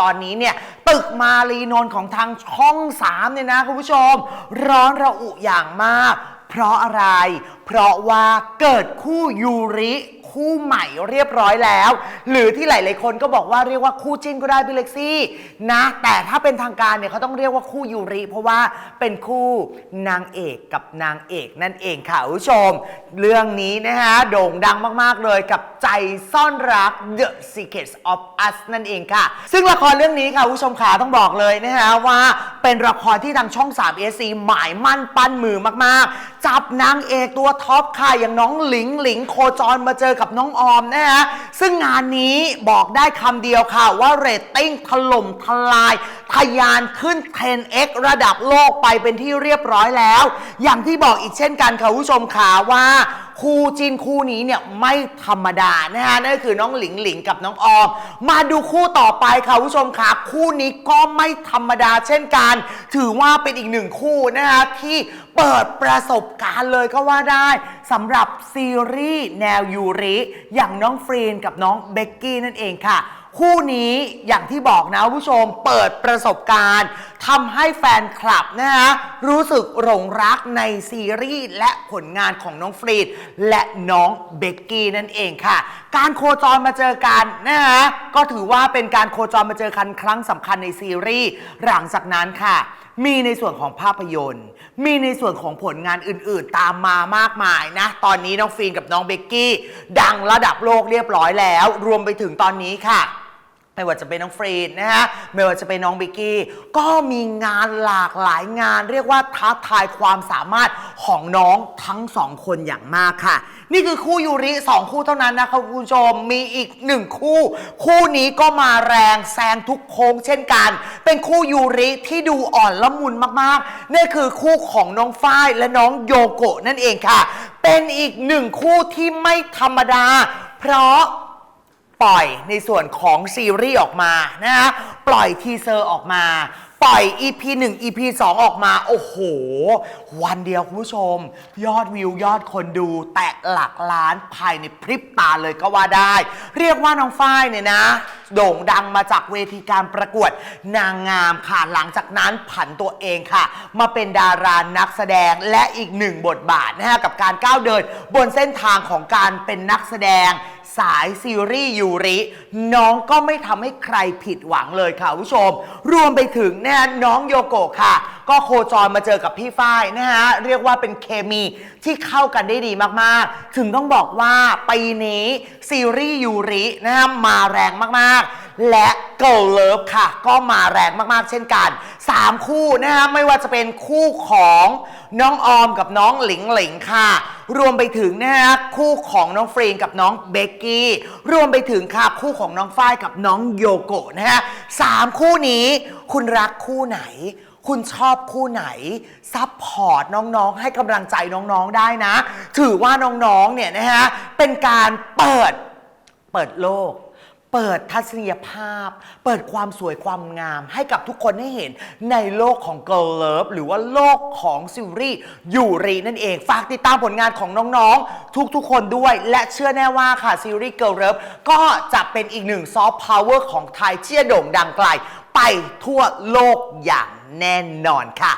ตอนนี้เนี่ยตึกมารีนนท์ของทางช่องสามเนี่ยนะคุณผู้ชม ร้อนระอุอย่างมาก เพราะอะไร เพราะว่าเกิดคู่ยูริ คู่ใหม่เรียบร้อยแล้วหรือที่หลายๆคนก็บอกว่าเรียกว่าคู่จิ้นก็ได้พี่เล็กซี่นะ แต่ถ้าเป็นทางการเนี่ยเขาต้องเรียกว่าคู่ยูริ เพราะว่าเป็นคู่นางเอกกับนางเอกนั่นเองค่ะคุณผู้ชม เรื่องนี้นะฮะโด่งดังมากๆเลยกับใจซ่อนรัก The Secrets of Us นั่นเองค่ะ ซึ่งละครเรื่องนี้ค่ะคุณผู้ชมขาต้องบอกเลยนะฮะว่าเป็นละครที่ทางช่อง 3 s c หมายมั่นปั้นมือมากๆ จับนางเอกตัวท็อปค่ะอย่างน้องหลิงหลิงโคจรมาเจอกับน้องออมนะฮะซึ่งงานนี้บอกได้คำเดียวค่ะว่าเรตติ้งถล่มทลาย ทะยานขึ้น 10x ระดับโลกไปเป็นที่เรียบร้อยแล้ว อย่างที่บอกอีกเช่นกันค่ะผู้ชมขาว่าคู่จินคู่นี้เนี่ยไม่ธรรมดานะฮะนั่นคือน้องหลิงหลิงกับน้องออม มาดูคู่ต่อไปค่ะผู้ชมค่ะคู่นี้ก็ไม่ธรรมดาเช่นกัน ถือว่าเป็นอีกหนึ่งคู่นะฮะที่เปิดประสบการณ์เลยก็ว่าได้สำหรับซีรีส์แนวยูริ อย่างน้องฟรีนกับน้องเบกกี้นั่นเองค่ะ คู่นี้อย่างที่บอกนะผู้ชมเปิดประสบการณ์ทำให้แฟนคลับนะฮะรู้สึกหลงรักในซีรีส์และผลงานของน้องฟรีดและน้องเบกกี้นั่นเองค่ะ การโคจรมาเจอกันนะฮะก็ถือว่าเป็นการโคจรมาเจอกันครั้งสำคัญในซีรีส์หลังจากนั้นค่ะ มีในส่วนของภาพยนตร์ มีในส่วนของผลงานอื่นๆ ตามมามากมายนะ ตอนนี้น้องฟีนกับน้องเบกกี้ ดังระดับโลกเรียบร้อยแล้ว รวมไปถึงตอนนี้ค่ะ ไม่ว่าจะเป็นน้องฟรีดนะฮะ ไม่ว่าจะเป็นน้องบิกกี้ ก็มีงานหลากหลายงาน เรียกว่าท้าทายความสามารถของน้องทั้งสองคนอย่างมากค่ะ นี่คือคู่ยูริสองคู่เท่านั้นนะคะคุณผู้ชม มีอีกหนึ่งคู่ คู่นี้ก็มาแรงแซงทุกโค้งเช่นกัน เป็นคู่ยูริที่ดูอ่อนละมุนมากๆ นี่คือคู่ของน้องฝ้ายและน้องโยโกะนั่นเองค่ะ เป็นอีกหนึ่งคู่ที่ไม่ธรรมดา เพราะ ปล่อยในส่วนของซีรีส์ออกมานะฮะปล่อยทีเซอร์ออกมา ปล่อย EP 1 EP 2 ออกมา โอ้โห วันเดียวคุณผู้ชม ยอดวิวยอดคนดู แตะหลักล้านภายในพริบตาเลยก็ว่าได้ เรียกว่าน้องฝ้ายเนี่ยนะ โด่งดังมาจากเวทีการประกวดนางงามค่ะ หลังจากนั้นผันตัวเองค่ะ มาเป็นดารานักแสดงและอีกหนึ่งบทบาทนะฮะกับการก้าวเดิน บนเส้นทางของการเป็นนักแสดง สายซีรีส์ยูริ น้องก็ไม่ทำให้ใครผิดหวังเลยค่ะคุณผู้ชม รวมไปถึงนะฮะน้องโยโกะค่ะ ก็โคจรมาเจอกับพี่ฝ้ายนะฮะเรียกว่าเป็นเคมีที่เข้ากันได้ดีมากๆ ถึงต้องบอกว่าปีนี้ซีรีส์ยูรินะฮะมาแรงมากๆ และ Girl Love ค่ะ ก็มาแรงมากๆเช่นกัน 3 คู่นะฮะไม่ว่าจะเป็นคู่ของน้องออมกับน้องหลิงหลิงค่ะ รวมไปถึงนะฮะคู่ของน้องเฟรนกับน้องเบกกี้รวมไปถึงค่ะคู่ของน้องฝ้ายกับน้องโยโกะนะฮะสามคู่นี้คุณรักคู่ไหนคุณชอบคู่ไหน ซัพพอร์ตน้องๆ ให้กำลังใจน้องๆได้นะ ถือว่าน้องๆ เนี่ยนะฮะ เป็นการเปิด เปิดโลก เปิดทัศนียภาพ เปิดความสวยความงาม ให้กับทุกคนให้เห็นในโลกของ Girl Love หรือว่าโลกของซีรีส์ยูรีนั่นเอง ฝากติดตามผลงานของน้องๆ ทุกๆ คนด้วย และเชื่อแน่ว่าค่ะซีรีส์ Girl Love ก็จะเป็นอีกหนึ่งซอฟต์พาวเวอร์ของไทยที่จะโด่งดังไกล ไปทั่วโลกอย่างแน่นอนค่ะ